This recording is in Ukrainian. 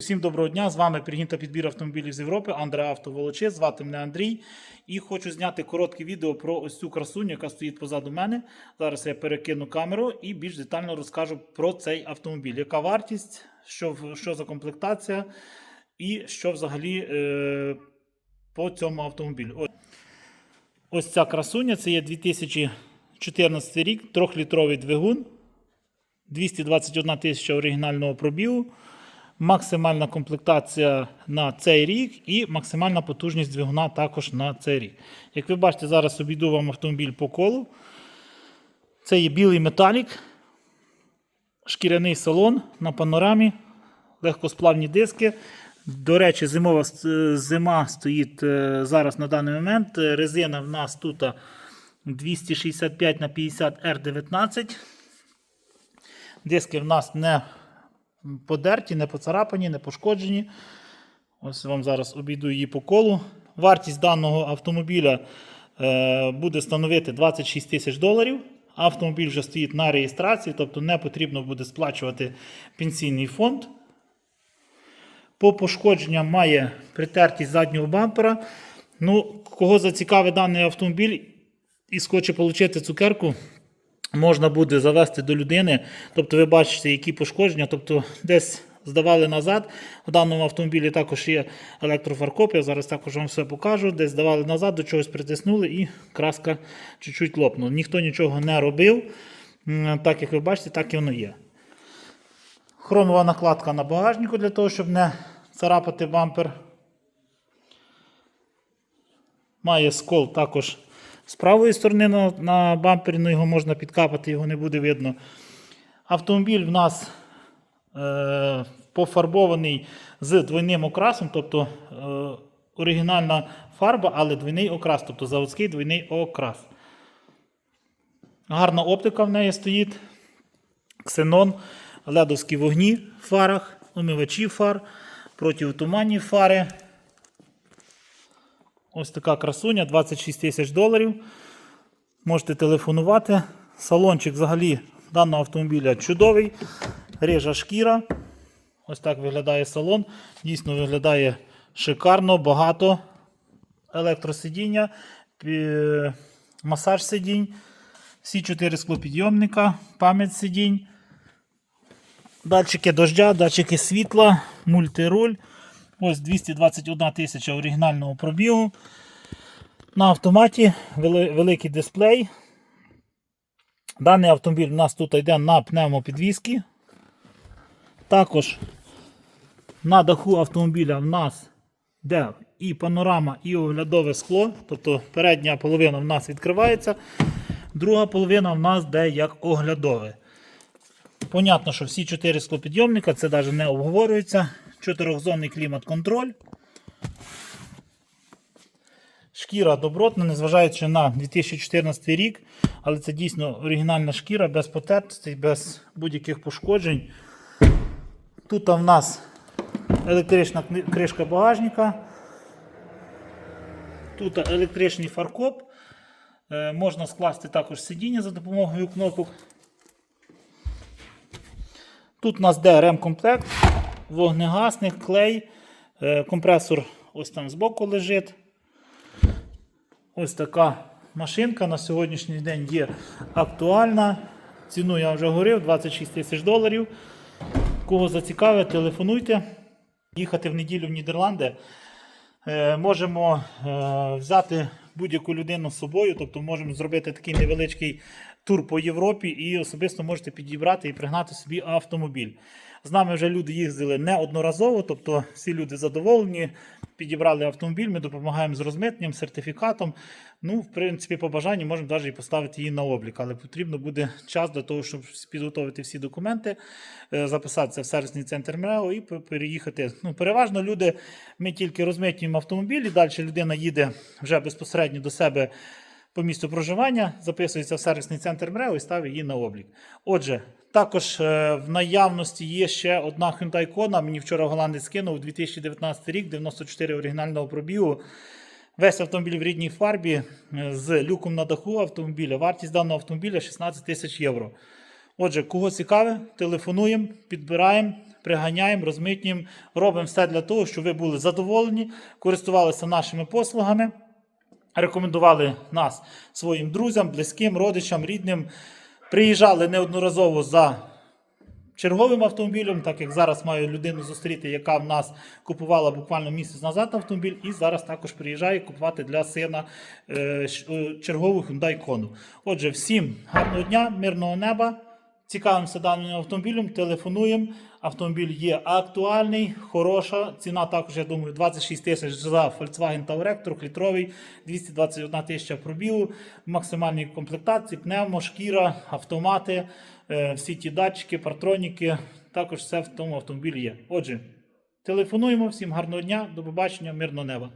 Всім доброго дня! З вами пригін та підбір автомобілів з Європи, Андре Авто Волочи. Звати мене Андрій. І хочу зняти коротке відео про ось цю красуню, яка стоїть позаду мене. Зараз я перекину камеру і більш детально розкажу про цей автомобіль. Яка вартість, що, що за комплектація і що взагалі е, по цьому автомобілю. Ось, ось ця красуня це є 2014 рік, 3-літровий двигун, 221 тисяча оригінального пробігу максимальна комплектація на цей рік і максимальна потужність двигуна також на цей рік. Як ви бачите, зараз обійду вам автомобіль по колу. Це є білий металік, шкіряний салон на панорамі, легкосплавні диски. До речі, зимова зима стоїть е, зараз на даний момент. Е, Резина в нас тут 265 на 50 R19. Диски в нас не подерті, не поцарапані, не пошкоджені. Ось вам зараз обійду її по колу. Вартість даного автомобіля е, буде становити 26 тисяч доларів. Автомобіль вже стоїть на реєстрації, тобто не потрібно буде сплачувати пенсійний фонд. По пошкодженням має притертість заднього бампера. Ну, кого зацікавить даний автомобіль і схоче отримати цукерку, можна буде завести до людини. Тобто ви бачите, які пошкодження, тобто десь здавали назад. В даному автомобілі також є електрофаркоп, я зараз також вам все покажу. Десь здавали назад, до чогось притиснули і краска чуть-чуть лопнула. Ніхто нічого не робив. Так як ви бачите, так і воно є. Хромова накладка на багажнику для того, щоб не царапати бампер. Має скол також з правої сторони на, на бампері, ну його можна підкапати, його не буде видно. Автомобіль в нас е, пофарбований з двойним окрасом, тобто е, оригінальна фарба, але двойний окрас, тобто заводський двойний окрас. Гарна оптика в неї стоїть. Ксенон, ледовські вогні в фарах, омивачі фар, противотуманні фари. Ось така красуня, 26 тисяч доларів. Можете телефонувати. Салончик взагалі даного автомобіля чудовий. Рижа шкіра. Ось так виглядає салон. Дійсно виглядає шикарно, багато електросидіння, масаж сидінь, всі чотири склопідйомника, пам'ять сидінь. Датчики дождя, датчики світла, мультируль. Ось 221 тисяча оригінального пробігу. На автоматі великий дисплей. Даний автомобіль у нас тут йде на пневмопідвізки. Також на даху автомобіля в нас йде і панорама, і оглядове скло. Тобто передня половина в нас відкривається, друга половина в нас йде як оглядове. Понятно, що всі чотири склопідйомника, це навіть не обговорюється. Чотирьохзонний клімат-контроль. Шкіра добротна, незважаючи на 2014 рік, але це дійсно оригінальна шкіра, без потертостей, без будь-яких пошкоджень. Тут в нас електрична кришка багажника. Тут електричний фаркоп. Е, Можна скласти також сидіння за допомогою кнопок. Тут у нас де ремкомплект, вогнегасник, клей, е, компресор ось там збоку лежить. Ось така машинка на сьогоднішній день є актуальна. Ціну я вже говорив 26 тисяч доларів. Кого зацікавить, телефонуйте. Їхати в неділю в Нідерланди. Е, можемо е, взяти будь-яку людину з собою, тобто можемо зробити такий невеличкий тур по Європі і особисто можете підібрати і пригнати собі автомобіль. З нами вже люди їздили неодноразово, тобто всі люди задоволені, підібрали автомобіль, ми допомагаємо з розмитненням, сертифікатом. Ну, в принципі, по бажанню можемо навіть і поставити її на облік, але потрібно буде час для того, щоб підготовити всі документи, е, записатися в сервісний центр МРЕО і переїхати. Ну, переважно люди, ми тільки розмитнюємо автомобілі, далі людина їде вже безпосередньо до себе по місту проживання, записується в сервісний центр МРЕО і ставить її на облік. Отже, також е, в наявності є ще одна Hyundai Kona. Мені вчора голландець скинув 2019 рік, 94 оригінального пробігу. Весь автомобіль в рідній фарбі е, з люком на даху автомобіля. Вартість даного автомобіля 16 тисяч євро. Отже, кого цікаве, телефонуємо, підбираємо, приганяємо, розмитнюємо, робимо все для того, щоб ви були задоволені, користувалися нашими послугами, рекомендували нас своїм друзям, близьким, родичам, рідним. Приїжджали неодноразово за черговим автомобілем, так як зараз маю людину зустріти, яка в нас купувала буквально місяць назад автомобіль, і зараз також приїжджає купувати для сина е, е, чергову Hyundai Kona. Отже, всім гарного дня, мирного неба. Цікавимося даним автомобілем, телефонуємо. Автомобіль є актуальний, хороша. Ціна також, я думаю, 26 тисяч за Volkswagen Touareg, 3-літровий, 221 тисяча пробігу, в максимальній комплектації, пневмо, шкіра, автомати, е, всі ті датчики, партроніки. Також все в тому автомобілі є. Отже, телефонуємо, всім гарного дня, до побачення, мирного неба.